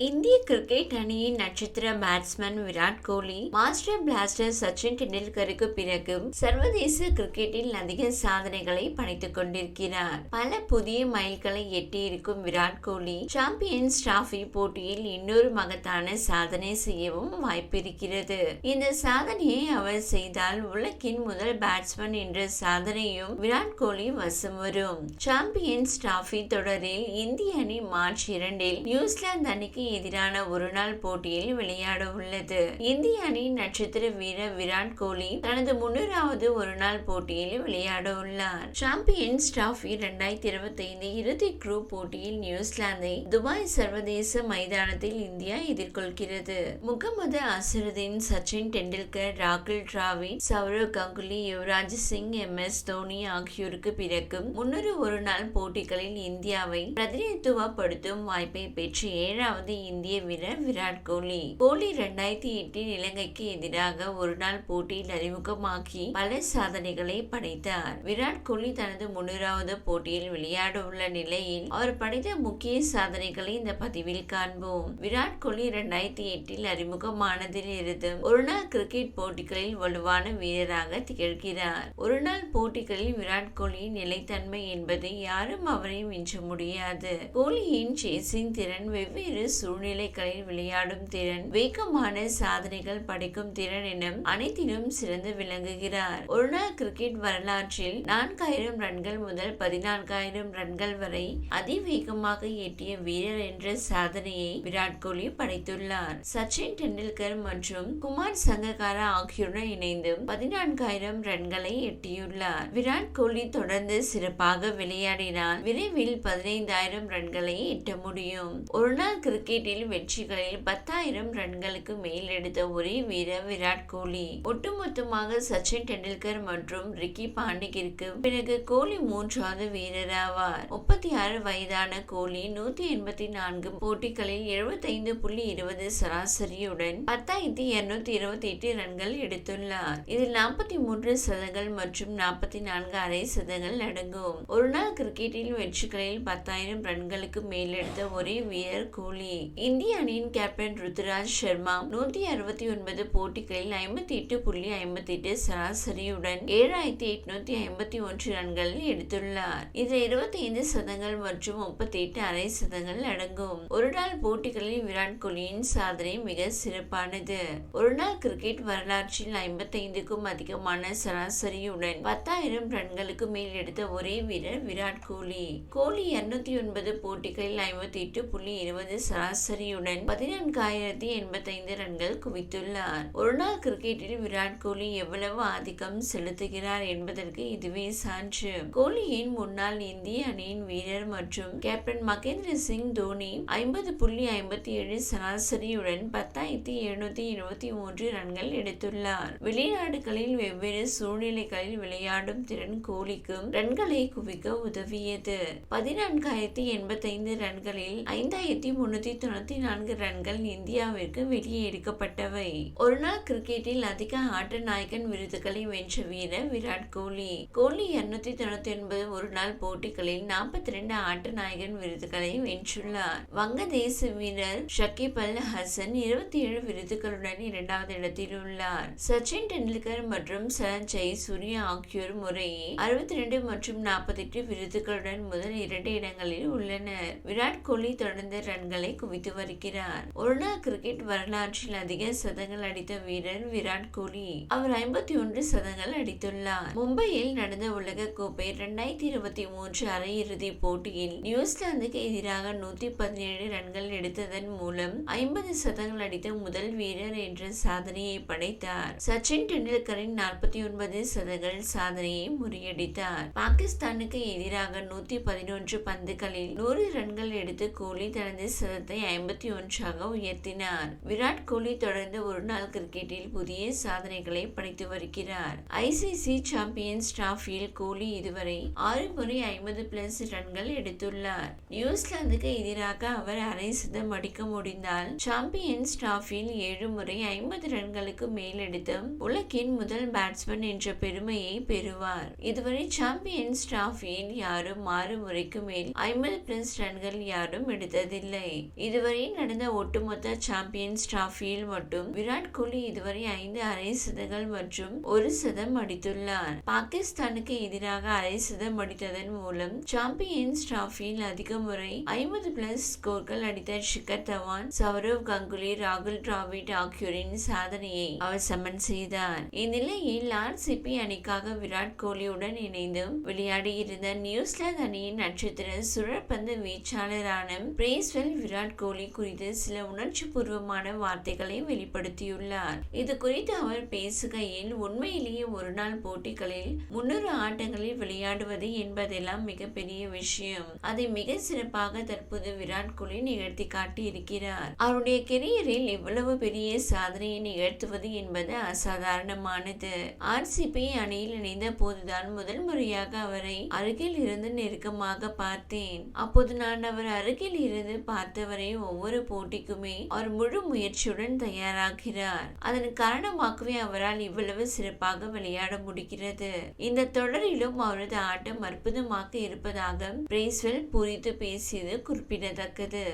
இந்திய கிரிக்கெட் அணியின் நட்சத்திர batsman Virat Kohli master blaster Sachin டெண்டுல்கருக்கு பிறகு சர்வதேச கிரிக்கெட்டில் அதிக சாதனைகளை படைத்துக் கொண்டிருக்கிறார். பல புதிய மைல்களை எட்டியிருக்கும் விராட் கோலி சாம்பியன்ஸ் டிராபி போட்டியில் இன்னொரு மகத்தான சாதனை செய்யவும் வாய்ப்பிருக்கிறது. இந்த சாதனையை அவர் செய்தால் உலகின் முதல் பேட்ஸ்மேன் என்ற சாதனையும் விராட் கோலி வசம் வரும். சாம்பியன்ஸ் டிராபி தொடரில் இந்திய அணி மார்ச் இரண்டில் நியூசிலாந்து அணிக்கு எதிரான ஒருநாள் போட்டியில் விளையாட உள்ளது. இந்திய அணியின் நட்சத்திர வீரர் விராட் கோலி தனது முன்னூறாவது ஒருநாள் போட்டியில் விளையாட உள்ளார். சாம்பியன்ஸ் டிராபி இரண்டாயிரத்தி இருபத்தி ஐந்து இறுதி குரூப் போட்டியில் நியூசிலாந்தை துபாய் சர்வதேச மைதானத்தில் இந்தியா எதிர்கொள்கிறது. முகமது அசருதீன் சச்சின் டெண்டுல்கர் ராகுல் டிராவிட் சௌரவ் கங்குலி யுவராஜ் சிங் எம். எஸ். தோனி ஆகியோருக்கு பிறகு முன்னூறு ஒரு நாள் போட்டிகளில் இந்தியாவை பிரதிநிதித்துவப்படுத்தும் வாய்ப்பை பெற்று ஏழாவது இந்திய வீரர் விராட் கோலி. கோலி இரண்டாயிரத்தி எட்டில் இலங்கைக்கு எதிராக ஒரு நாள் போட்டியில் அறிமுகமாக்கி பல சாதனைகளை படைத்தார். விராட் கோலி தனது முன்னூறாவது போட்டியில் விளையாட உள்ள நிலையில் அவர் படைத்த முக்கிய சாதனைகளை இந்த பதிவில் காண்போம். விராட் கோலி இரண்டாயிரத்தி எட்டில் அறிமுகமானதில் இருந்து ஒருநாள் கிரிக்கெட் போட்டிகளில் வலுவான வீரராக திகழ்கிறார். ஒருநாள் போட்டிகளில் விராட் கோலியின் நிலைத்தன்மை என்பதை யாரும் அவரை மிஞ்ச முடியாது. கோலியின் சேசிங் திறன் வெவ்வேறு சூழ்நிலைகளில் விளையாடும் திறன் வேகமான சாதனைகள் படைக்கும் திறன் என அனைத்திலும் சிறந்து விளங்குகிறார். ஒருநாள் கிரிக்கெட் வரலாற்றில் நான்காயிரம் ரன்கள் முதல் பதினான்காயிரம் ரன்கள் வரை அதிவேகமாக எட்டிய வீரர் என்ற சாதனையை விராட் கோலி படைத்துள்ளார். சச்சின் டெண்டுல்கர் மற்றும் குமார் சங்ககாரா ஆகியோருடன் இணைந்து பதினான்காயிரம் ரன்களை எட்டியுள்ளார். விராட் கோலி தொடர்ந்து சிறப்பாக விளையாடினால் விரைவில் பதினைந்தாயிரம் ரன்களை எட்ட முடியும். ஒருநாள் கிரிக்கெட் கிரிக்கெட்டில் வெற்றிகளில் பத்தாயிரம் ரன்களுக்கு மேல் எடுத்த ஒரே வீரர் விராட் கோலி. ஒட்டுமொத்தமாக சச்சின் டெண்டுல்கர் மற்றும் ரிக்கி பாண்டிகிற்கு பிறகு கோலி மூன்றாவது வீரர் ஆவார். முப்பத்தி ஆறு வயதான கோலி நூத்தி எண்பத்தி நான்கு போட்டிகளில் எழுபத்தைந்து புள்ளி இருபது சராசரியுடன் பத்தாயிரத்தி இருநூத்தி இருபத்தி எட்டு ரன்கள் எடுத்துள்ளார். இதில் நாற்பத்தி மூன்று சதங்கள் மற்றும் நாற்பத்தி நான்கு அரை சதங்கள் அடங்கும் ஒருநாள் கிரிக்கெட்டில் வெற்றிகளில் பத்தாயிரம் ரன்களுக்கு மேல் எடுத்த ஒரே வீரர் கோலி. இந்திய அணியின் கேப்டன் ருத்ராஜ் சர்மா நூத்தி அறுபத்தி ஒன்பது போட்டிகளில் ஐம்பத்தி எட்டு புள்ளி ஐம்பத்தி எட்டு சராசரியுடன் ஏழாயிரத்தி எட்நூத்தி ஐம்பத்தி ஒன்று ரன்கள் எடுத்துள்ளார். இதில் இருபத்தி ஐந்து சதங்கள் மற்றும் முப்பத்தி எட்டு அரை சதங்கள் அடங்கும். ஒருநாள் போட்டிகளில் விராட் கோலியின் சாதனை மிக சிறப்பானது. ஒருநாள் கிரிக்கெட் வரலாற்றில் ஐம்பத்தைந்துக்கும் அதிகமான சராசரியுடன் பத்தாயிரம் ரன்களுக்கு மேல் எடுத்த ஒரே வீரர் விராட் கோலி. கோலி இருநூத்தி ஒன்பது போட்டிகளில் ஐம்பத்தி எட்டு புள்ளி இருபது சராசரியுடன் பதினான்காயிரத்தி எண்பத்தைந்து ரன்கள் குவித்துள்ளார். ஒருநாள் கிரிக்கெட்டில் விராட் கோலி எவ்வளவு ஆதிக்கம் செலுத்துகிறார் என்பதற்கு இதுவே சான்று. கோலியின் முன்னாள் இந்திய அணியின் வீரர் மற்றும் கேப்டன் மகேந்திர சிங் தோனி ஐம்பது புள்ளி ஐம்பத்தி ஏழு சராசரியுடன் பத்தாயிரத்தி எழுநூத்தி இருபத்தி மூன்று ரன்கள் எடுத்துள்ளார். வெளிநாடுகளில் வெவ்வேறு சூழ்நிலைகளில் விளையாடும் திறன் கோலிக்கும் ரன்களை குவிக்க உதவியது. பதினான்காயிரத்தி எண்பத்தைந்து ரன்களில் ஐந்தாயிரத்தி முன்னூத்தி தொண்ணூத்தி நான்கு ரன்கள் இந்தியாவிற்கு வெளியே எடுக்கப்பட்டவை ஒருநாள் கிரிக்கெட்டில் அதிக ஆட்ட நாயகன் விருதுகளை வென்ற வீரர் விராட் கோலி. கோலி இருநூத்தி தொண்ணூத்தி ஒன்பது ஒரு நாள் போட்டிகளில் நாற்பத்தி ரெண்டு ஆட்ட நாயகன் விருதுகளை வென்றுள்ளார். வங்கதேச வீரர் ஷகிப் அல் ஹசன் இருபத்தி ஏழு விருதுகளுடன் இரண்டாவது இடத்தில் உள்ளார். சச்சின் டெண்டுல்கர் மற்றும் சரண் ஜெயசூர்யா ஆகியோர் முறையே அறுபத்தி ரெண்டு மற்றும் நாற்பத்தி எட்டு விருதுகளுடன் முதல் இரண்டு இடங்களில் உள்ளனர். விராட் கோலி தொடர்ந்து ரன்களை குவித்து வருகிறார். ஒருநாள் கிரிக்கெட் வரலாற்றில் அதிக சதங்கள் அடித்த வீரர் விராட் கோலி. அவர் ஐம்பத்தி ஒன்று சதங்கள் அடித்துள்ளார். மும்பையில் நடந்த உலக கோப்பை இரண்டாயிரத்தி இருபத்தி மூன்று அரையிறுதி போட்டியில் நியூசிலாந்துக்கு எதிராக நூத்தி பதினேழு ரன்கள் எடுத்ததன் மூலம் ஐம்பது சதங்கள் அடித்த முதல் வீரர் என்ற சாதனையை படைத்தார். சச்சின் டெண்டுல்கரின் நாற்பத்தி ஒன்பது சதங்கள் சாதனையை முறியடித்தார். பாகிஸ்தானுக்கு எதிராக நூத்தி பதினொன்று பந்துகளில் நூறு ரன்கள் எடுத்து கோலி தனது சதத்தை ஐம்பத்தி ஒன்றாக உயர்த்தினார். விராட் கோலி தொடர்ந்து ஒரு நாள் கிரிக்கெட்டில் புதிய சாதனைகளை படைத்து வருகிறார். ஐசிசி சாம்பியன்ஸ் டிராபியில் கோலி இதுவரை ஆறு முறை ஐம்பது பிளஸ் ரன்கள் எடுத்துள்ளார். நியூசிலாந்துக்கு எதிராக அவர் அரை சதம் அடிக்க முடிந்தால் சாம்பியன்ஸ் டிராபியில் ஏழு முறை ஐம்பது ரன்களுக்கு மேல் எடுத்த உலகின் முதல் பேட்ஸ்மேன் என்ற பெருமையை பெறுவார். இதுவரை சாம்பியன்ஸ் டிராபியில் யாரும் ஆறு முறைக்கு மேல் ஐம்பது பிளஸ் ரன்கள் யாரும் எடுத்ததில்லை. இதுவரை நடந்த ஒட்டுமொத்த சாம்பியன்ஸ் டிராஃபியில் மட்டும் விராட் கோலி இதுவரை ஐந்து அரை சதங்கள் மற்றும் ஒரு சதம் அடித்துள்ளார். பாகிஸ்தானுக்கு எதிராக அரை சதம் அடித்ததன் மூலம் சாம்பியன்ஸ் டிராஃபியில் அதிக முறை ஐம்பது பிளஸ் ஸ்கோர்கள் அடித்த ஷிகர் தவான் சௌரவ் கங்குலி ராகுல் டிராவிட் ஆகியோரின் சாதனையை அவர் சமன் செய்தார். இந்நிலையில் ஆர்சிபி அணிக்காக விராட் கோலியுடன் இணைந்தும் விளையாடியிருந்த நியூசிலாந்து அணியின் நட்சத்திர சுழற்பந்து வீச்சாளரான பிரேஸ்வெல் விராட் கோலி குறித்து சில உணர்ச்சி பூர்வமான வார்த்தைகளை வெளிப்படுத்தியுள்ளார். இது குறித்து அவர் பேசுகையில் உண்மையிலேயே ஒரு நாள் போட்டிகளில் முன்னூறு ஆட்டங்களில் விளையாடுவது என்பதெல்லாம் மிகப்பெரிய விஷயம். அதை மிக சிறப்பாக தற்போது விராட் கோலி நிகழ்த்தி காட்டி இருக்கிறார் அவருடைய கெரியரில் இவ்வளவு பெரிய சாதனையை நிகழ்த்துவது என்பது அசாதாரணமானது. ஆர்சிபி அணியில் இணைந்த போதுதான் முதல் முறையாக அவரை அருகில் இருந்து நெருக்கமாக பார்த்தேன். அப்போது நான் அவர் அருகில் இருந்து பார்த்தவரை ஒவ்வொரு போட்டிக்குமே அவர் முழு முயற்சியுடன் தயாராகிறார். அதன் காரணமாகவே அவரால் இவ்வளவு சிறப்பாக விளையாட முடிகிறது. இந்த தொடரிலும் அவரது ஆட்டம் அற்புதமாக இருப்பதாக பிரேஸ்வெல் புரிந்து பேசியது குறிப்பிடத்தக்கது.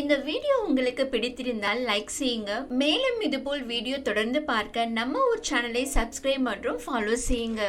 இந்த வீடியோ உங்களுக்கு பிடித்திருந்தால் லைக் செய்யுங்க. மேலும் இதுபோல் வீடியோ தொடர்ந்து பார்க்க நம்ம ஊர் சேனலை சப்ஸ்கிரைப் மற்றும் ஃபாலோ செய்யுங்க.